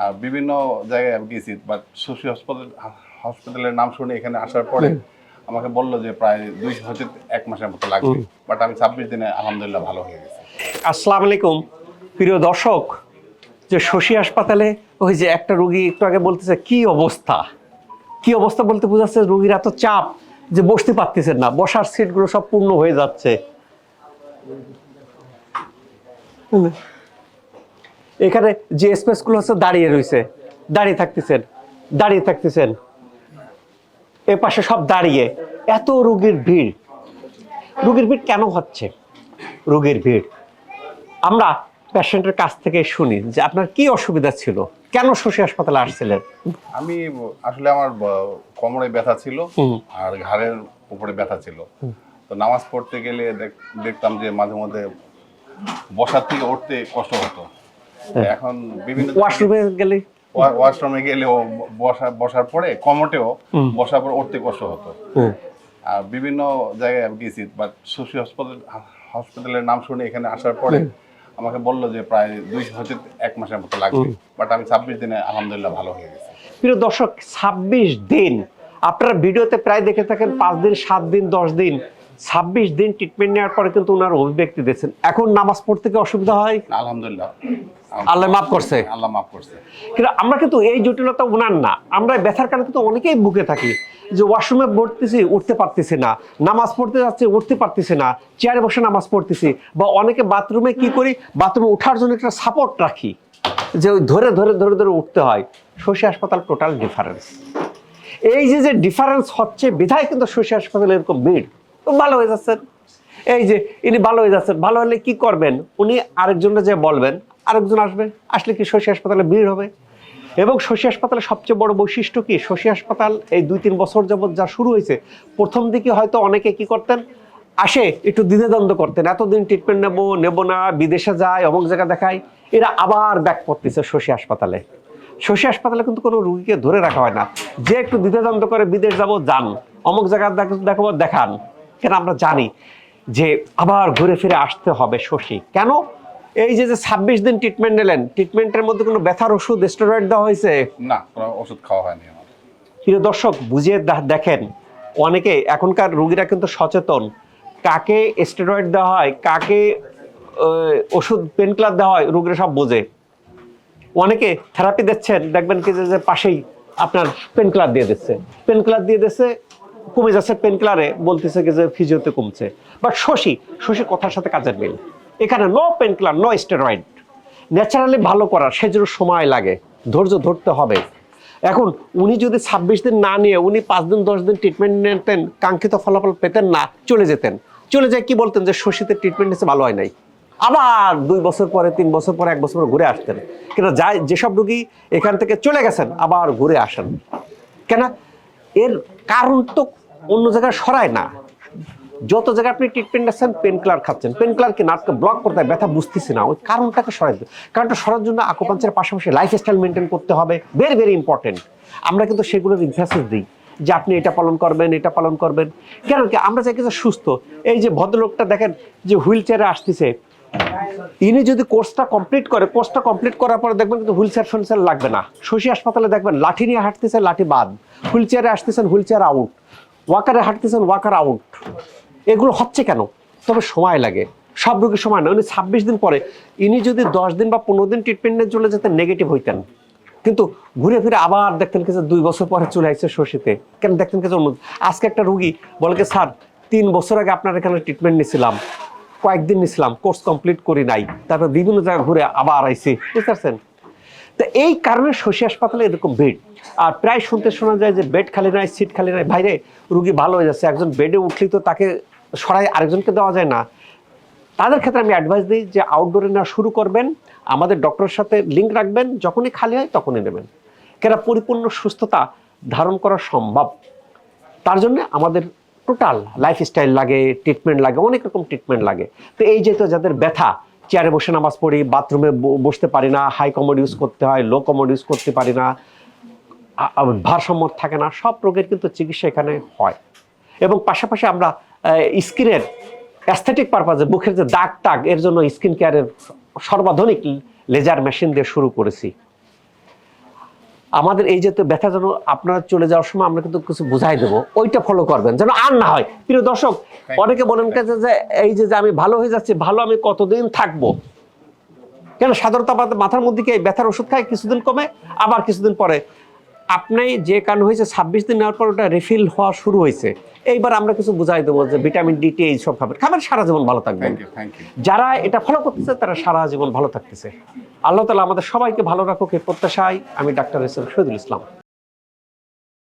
আর বিভিন্ন জায়গায় আমি গেছি বাট শশী হাসপাতাল হসপিটালের নাম শুনে এখানে আসার পরে আমাকে বলল যে প্রায় দুই হচ্ছে এক মাসের মতো লাগবে বাট আমি ছাব্বিশ দিনে আলহামদুলিল্লাহ ভালো হয়ে গেছে। আসসালামু আলাইকুম। প্রিয় দর্শক যে শশী হাসপাতালে ওই যে একটা রুগী একটু আগে বলতেছে কি অবস্থা? কি অবস্থা বলতে বোঝাচ্ছে রুগীর এত চাপ যে বসতে পারতেছেন না বসার সিটগুলো সব পূর্ণ হয়ে যাচ্ছে। এখানে যে স্পেসগুলো হচ্ছে দাঁড়িয়ে রয়েছে দাঁড়িয়ে থাকতেছেন দাঁড়িয়ে থাকতেছেন। এ পাশে সব দাঁড়িয়ে। এত রুগীর ভিড়। রুগীর ভিড় কেন হচ্ছে? রোগীর ভিড়। আমরা পেশেন্টের কাছ থেকে শুনি যে আপনার কি অসুবিধা ছিল? কেন শশী হাসপাতালে আসছিলেন? আমি আসলে আমার কোমরে ব্যথা ছিল আর ঘাড়ের উপরে ব্যথা ছিল। তো নামাজ পড়তে গেলে দেখ- দেখতাম যে মাঝে মধ্যে বসার থেকে উঠতে কষ্ট হতো। এখন বিভিন্ন ওয়াশরুমে গেলে? ওয়া- ওয়াশরুমে গেলেও বসা বসার পরে কমটেও বসার পর উঠতে কষ্ট হতো। আর বিভিন্ন জায়গায় গেছি বাট হাসপাতাল হসপিটালের নাম শুনে এখানে আসার পরে আমাকে বলল যে প্রায় দুই হচ্ছে এক মাসের মতো লাগবে বাট আমি ছাব্বিশ দিনে আলহামদুলিল্লাহ ভালো হয়ে গেছে। প্রিয় দর্শক ছাব্বিশ দিন। আপনারা ভিডিওতে প্রায় দেখে থাকেন পাঁচ দিন সাত দিন দশ দিন। ছাব্বিশ দিন ট্রিটমেন্ট নেওয়ার পরে কিন্তু ওনার অভিব্যক্তি দিয়েছেন। এখন নামাজ পড়তে কি অসুবিধা হয়? আলহামদুলিল্লাহ। আল্লাহ মাফ করছে। আল্লাহ মাফ করছে। কিন্তু আমরা কিন্তু এই জটিলতা ওনার না। আমরা ব্যথার কারণে কিন্তু অনেকেই বুকে থাকি যে ওয়াশরুমে পড়তেছি উঠতে পারতেছি না। নামাজ পড়তে যাচ্ছে উঠতে পারতেছি না। চেয়ারে বসে নামাজ পড়তেছি। বা অনেকে বাথরুমে কি করি? বাথরুমে ওঠার জন্য একটা সাপোর্ট রাখি। যে ওই ধরে ধরে ধরে ধরে উঠতে হয়। শশী হাসপাতাল টোটাল ডিফারেন্স এই যে যে ডিফারেন্স হচ্ছে বিধায় কিন্তু শশী হাসপাতালে এরকম ভিড়। ভালো হয়ে যাচ্ছেন। এই যে, ইনি ভালো হয়ে যাচ্ছেন। ভালো হলে কি করবেন? উনি আরেকজনরা যে বলবেন, আরেকজন আসবে। আসলে কি শশী হাসপাতালে ভিড় হবে? এবং শশী হাসপাতালের সবচেয়ে বড় বৈশিষ্ট্য কি? শশী হাসপাতাল এই দুই তিন বছর যাবৎ যা শুরু হয়েছে, প্রথম দিকে হয়তো অনেকে কি করতেন? আসে, একটু দ্বিধাদ্বন্দ্ব করতেন। এতদিন ট্রিটমেন্ট নেব নেব না, বিদেশে যায়, অমুক জায়গা দেখায়, এরা আবার ব্যাক করতেছে শশী হাসপাতালে। শশী হাসপাতালে কিন্তু কোনো রুগীকে ধরে রাখা হয় না। যে একটু দ্বিধাদ্বন্দ্ব করে বিদেশ যাব যান, অমুক জায়গায় দেখ- দেখাবো, দেখান। কেন আমরা জানি যে আবার ঘুরে ফিরে আসতে হবে শশী? কেন? এই যে যে ছাব্বিশ দিন ট্রিটমেন্ট নিলেন ট্রিটমেন্টের মধ্যে কোনো ব্যথার ওষুধ স্টেরয়েড দেওয়া হয়েছে? না কোনো ওষুধ খাওয়া হয়নি আমার। প্রিয় দর্শক বুঝিয়ে দেখেন অনেকে এখনকার রুগীরা কিন্তু সচেতন। কাকে স্টেরয়েড দেওয়া হয় কাকে ওষুধ পেন কিলার দেওয়া হয় রুগীরা সব বোঝে। অনেকে থেরাপি দিচ্ছেন দেখবেন কি যে- পাশেই আপনার পেন কিলার দিয়ে দিচ্ছে। পেন কিলার দিয়ে দিচ্ছে কমে যাচ্ছে পেন কিলারে বলতেছে যে ফিজিওতে কমছে। বাট শশী শশী কথার সাথে কাজের মিল। এখানে no painkiller no steroid naturally ভালো করার সেজন্য সময় লাগে, ধৈর্য ধরতে হবে। এখন উনি যদি ছাব্বিশ দিন না নিয়ে, উনি পাঁচ দিন, দশ দিন ট্রিটমেন্ট নিতেন, কাঙ্ক্ষিত ফলাফল পেতেন না, চলে যেতেন। চলে যায় কি বলতেন যে শশীতে ট্রিটমেন্ট নিচ্ছে ভালো হয় নাই। আবার দুই বছর পরে, তিন বছর পরে, এক বছর পরে ঘুরে আসতেন। কিন্তু যাই যেসব রুগী এখান থেকে চলে গেছেন, আবার ঘুরে আসেন। কেন? এর কারণ তো অন্য জায়গায় সরায় না। যত জায়গায় আপনি ট্রিটমেন্ট নিচ্ছেন পেন কিলার খাচ্ছেন। পেন কিলার কি নাটকে ব্লক করতে ব্যথা বুঝতেছি না। ওই কারণটাকে সরাই দিতে। কারণটা সরার জন্য আকুপাঞ্চের পাশাপাশি লাইফস্টাইল মেনটেন করতে হবে। ভেরি ভেরি ইম্পর্টেন্ট আমরা কিন্তু সেগুলোর ইনফাসিস দিই যে আপনি এটা পালন করবেন, এটা পালন করবেন। কেন কি? আমরা চাই কিছু সুস্থ। এই যে ভদ্রলোকটা দেখেন যে হুইল চেয়ারে আসতেছে। ইনি যদি কোর্সটা কমপ্লিট করে কোর্সটা কমপ্লিট করার দেখবেন কিন্তু হুইল চেয়ার লাগবে না। শশী হাসপাতালে দেখবেন, লাঠি নিয়ে লাঠি বাদ। হুইল চেয়ারে আসতেছেন, হুইল চেয়ার আউট ওয়াকারে হাঁটতেছেন, ওয়াকার আউট এগুলো হচ্ছে কেন? তবে সময় লাগে। সব রোগীর সময় না উনি ছাব্বিশ দিন পরে, ইনি যদি দশ দিন বা পনেরো দিন ট্রিটমেন্টে চলে যেতেন নেগেটিভ হইতেন। কিন্তু ঘুরে ফিরে আবার দেখতেন কিছু দুই বছর পরে চলে আসছে শশীতে। কেন দেখতেন কিছু আজকে একটা রুগী বলে স্যার, তিন বছর আগে আপনার এখানে ট্রিটমেন্ট নিয়েছিলাম। কয়েকদিন নিয়েছিলাম কোর্স কমপ্লিট করি নাই, তারপর বিভিন্ন জায়গায় ঘুরে আবার আইসি বুঝতে পারছেন তো এই কারণে শশী হাসপাতালে এরকম বেড আর প্রায় শুনতে শোনা যায় যে বেড খালি নয় সিট খালি নয় বাইরে রুগী ভালো হয়ে যাচ্ছে, একজন বেডে উঠলেই তো তাকে সরাই আরেকজনকে দেওয়া যায় না। তাদের ক্ষেত্রে আমি অ্যাডভাইস দিই যে আউটডোরে নেওয়া শুরু করবেন, আমাদের ডক্টরের সাথে লিঙ্ক রাখবেন, যখনই খালি হয় তখনই নেবেন। কেন পরিপূর্ণ সুস্থতা ধারণ করা সম্ভব। তার জন্য আমাদের টোটাল লাইফস্টাইল লাগে ট্রিটমেন্ট লাগে, অনেক রকম ট্রিটমেন্ট লাগে। তো এই যেহেতু যাদের ব্যথা চেয়ারে বসে নামাজ পড়ি বাথরুমে বসতে পারি না হাই কমোড ইউজ করতে হয় লো কমোড ইউজ করতে পারি না ভারসাম্য থাকে না, সব রোগের কিন্তু চিকিৎসা এখানে হয়। এবং পাশাপাশি আমরা স্কিনের অ্যাস্থেটিক পারপাজে মুখের যে দাগ টাগ এর জন্য স্কিন কেয়ারের সর্বাধুনিক লেজার মেশিন দিয়ে শুরু করেছি। আমাদের এই যে ব্যথা যেন আপনারা চলে যাওয়ার সময় আমরা কিন্তু কিছু বুঝাই দেবো ওইটা ফলো করবেন যেন আর না হয়। প্রিয় দর্শক অনেকে বলেন কাছে যে এই যে যে আমি ভালো হয়ে যাচ্ছি ভালো আমি কতদিন থাকব? কেন সাধারণত আমাদের মাথার মধ্যে কি এই ব্যথার ওষুধ খায়? কিছুদিন কমে আবার কিছুদিন পরে আপনি যে কারণ হয়েছে ছাব্বিশ দিন নেওয়ার পর ওটা রিফিল হওয়া শুরু হয়েছে। এইবার আমরা কিছু বুঝাই দেবো যে ভিটামিন ডি টি এইসব খাবেন খাবেন সারা জীবন ভালো থাকবেন। যারা এটা ফলো করতেছে তারা সারা জীবন ভালো থাকতেছে। আল্লাহ তালা আমাদের সবাইকে ভালো রাখুক এই প্রত্যাশায় আমি doctor S M Shahidul Islam.